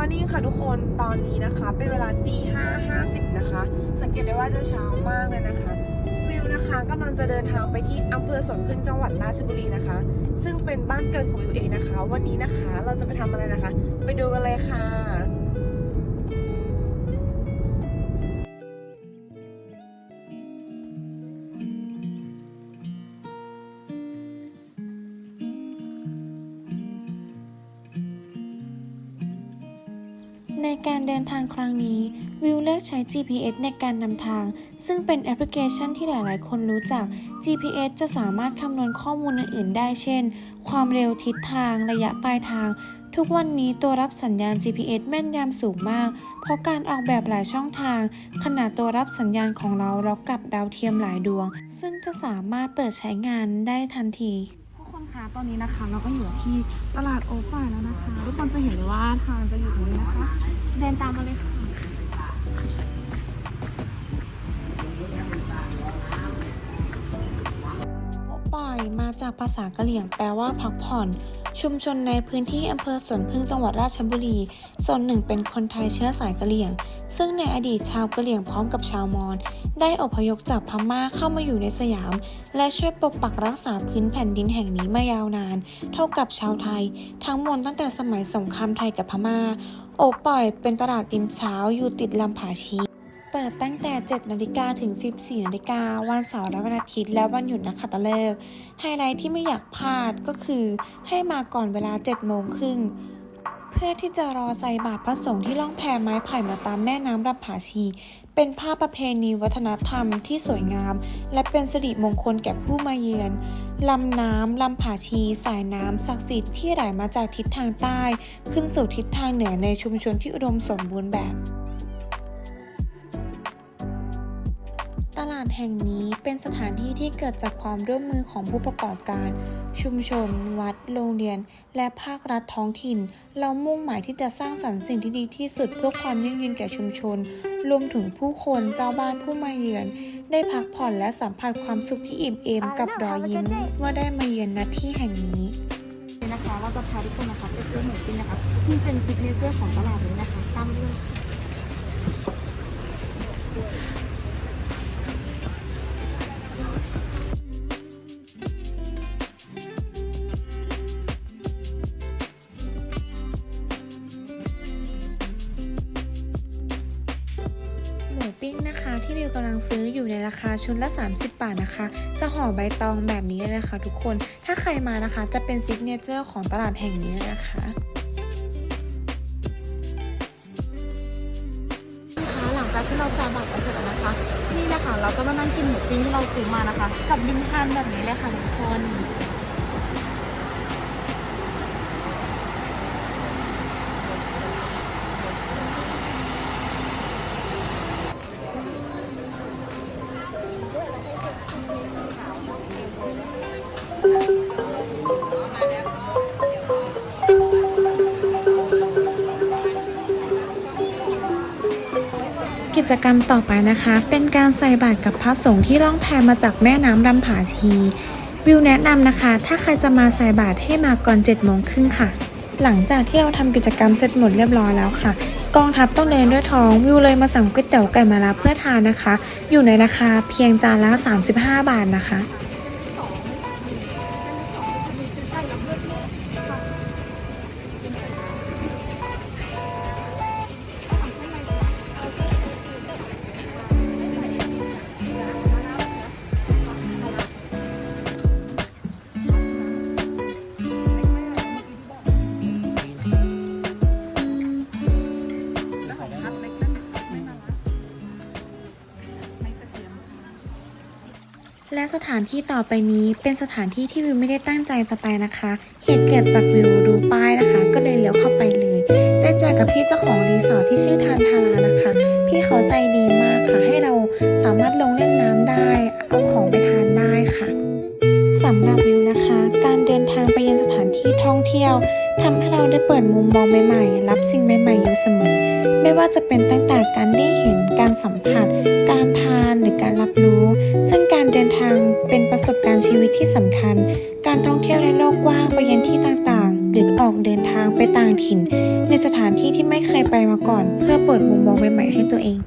Morning ค่ะทุกคนตอนนี้นะคะ เป็นเวลาตีห้าห้าสิบนะคะ สังเกตได้ว่าจะเช้ามากเลยนะคะ วิวนะคะกำลังจะเดินทางไปที่อำเภอสวนพึ่งจังหวัดราชบุรีนะคะ ซึ่งเป็นบ้านเกิดของวิวเองนะคะ วันนี้นะคะเราจะไปทำอะไรนะคะ ไปดูกันเลยค่ะ ในการเดินทางครั้งนี้ วิวเลือกใช้ GPS ในการนำทาง ซึ่งเป็นแอปพลิเคชันที่หลาย ๆ คนรู้จัก GPS จะสามารถคำนวณข้อมูลอื่น ๆ ได้เช่น ความเร็วทิศทางระยะปลายทาง ทุกวันนี้ตัวรับสัญญาณ GPS แม่นยำสูงมาก เพราะการออกแบบหลายช่องทาง ขนาดตัวรับสัญญาณของเราล็อกกับดาวเทียมหลายดวง ซึ่งจะสามารถเปิดใช้งานได้ทันทีทุกคนคะตอนนี้นะคะเราก็อยู่ที่ตลาดโอฟ่าแล้วนะคะ ทุกคนจะเห็นเลยว่าทางจะอยู่ตรงนี้นะคะ เดินตามมาเลยค่ะ โอปอยมาจากภาษากะเหรี่ยงแปลว่าพักผ่อน ชุมชนในพื้นที่อำเภอสวนพึ่งจังหวัดราชบุรีส่วนหนึ่งเป็นคนไทยเชื้อสายกะเหรี่ยง ซึ่งในอดีตชาวกะเหรี่ยงพร้อมกับชาวมอญได้อพยพจากพม่าเข้ามาอยู่ในสยาม และช่วยปกปักรักษาพื้นแผ่นดินแห่งนี้มายาวนาน เท่ากับชาวไทย ทั้งมวลตั้งแต่สมัยสงครามไทยกับพม่า โอป่อยเป็นตลาดริมเช้าอยู่ติดลำผาชี เปิดตั้งแต่ 7 นาฬิกาถึง 14 นาฬิกาวันเสาร์และวันอาทิตย์และวันหยุดนักขัตฤกษ์ไฮไลท์ที่ไม่อยากพลาดก็คือให้มาก่อนเวลา 7 โมงครึ่ง เพื่อที่จะรอใส่บาตรพระสงฆ์ที่ล่องแพไม้ไผ่มาตามแม่น้ำลำผาชี เป็นภาพประเพณีวัฒนธรรมที่สวยงาม และเป็นสิริมงคลแก่ผู้มาเยือนลำน้ำลำผาชี สายน้ำศักดิ์สิทธิ์ที่ไหลมาจากทิศทางใต้ ขึ้นสู่ทิศทางเหนือในชุมชนที่อุดมสมบูรณ์แบบ ลาดแห่งนี้เป็นสถานที่ที่เกิดจากความร่วมมือของผู้ประกอบการ ชุมชน วัด โรงเรียน และภาครัฐท้องถิ่น เรามุ่งหมายที่จะสร้างสรรค์สิ่งที่ดีที่สุดเพื่อความยั่งยืนแก่ชุมชน รวมถึงผู้คนเจ้าบ้านผู้มาเยือน ได้พักผ่อนและสัมผัสความสุขที่อิ่มเอมกับรอยยิ้มว่าได้มาเยือนณที่แห่งนี้นะคะเราจะพาทุกคนนะคะไปซื้อหมูปิ้งนะคะซึ่งเป็นซิกเนเจอร์ของตลาดนี้นะคะตามด้วย หมูปิ้งนะคะ ที่วิวกำลังซื้ออยู่ในราคาชุดละ 30 บาทนะคะ จะห่อใบตองแบบนี้เลยนะคะ ทุกคน ถ้าใครมานะคะ จะเป็นซิกเนเจอร์ของตลาดแห่งนี้นะคะนะคะหลังจากที่เราใส่บัตรเสร็จแล้วนะคะ นี่นะคะเราก็มานั่งกินหมูปิ้งที่เราซื้อมานะคะ กับดินทานแบบนี้เลยค่ะทุกคน จกรรมต่อไปนะคะ เป็นการใส่บาตรกับพระสงฆ์ที่ล่องแพมาจากแม่น้ำลำผาชี วิวแนะนำนะคะ ถ้าใครจะมาใส่บาตรให้มาก่อน7จ็ดโมงครึ่งค่ะ หลังจากที่เราทำกิจกรรมเสร็จหมดเรียบร้อยแล้วค่ะ กองทัพต้องเดินด้วยท้องวิวเลยมาสั่งก๋วยเตี๋ยวไก่มาลาเพื่อทานนะคะ อยู่ในราคาเพียงจานละ 35 บาทนะคะ และสถานที่ต่อไปนี้เป็นสถานที่ที่วิวไม่ได้ตั้งใจจะไปนะคะ เหตุเกิดจากวิวดูป้ายนะคะ ก็เลยเลี้ยวเข้าไปเลย ได้เจอกับพี่เจ้าของรีสอร์ทที่ชื่อทานทารานะคะ พี่เขาใจดีมากค่ะ ให้เราสามารถลงเล่นน้ำได้ เอาของไปทานได้ค่ะสำหรับวิวนะคะ การเดินทางไปยังสถานที่ท่องเที่ยวทำให้เราได้เปิดมุมมองใหม่ๆ รับสิ่งใหม่ๆอยู่เสมอ ไม่ว่าจะเป็นตั้งแต่ ออกเดินทางไปต่างถิ่น ในสถานที่ที่ไม่เคยไปมาก่อน เพื่อเปิดมุมมองใหม่ๆให้ตัวเอง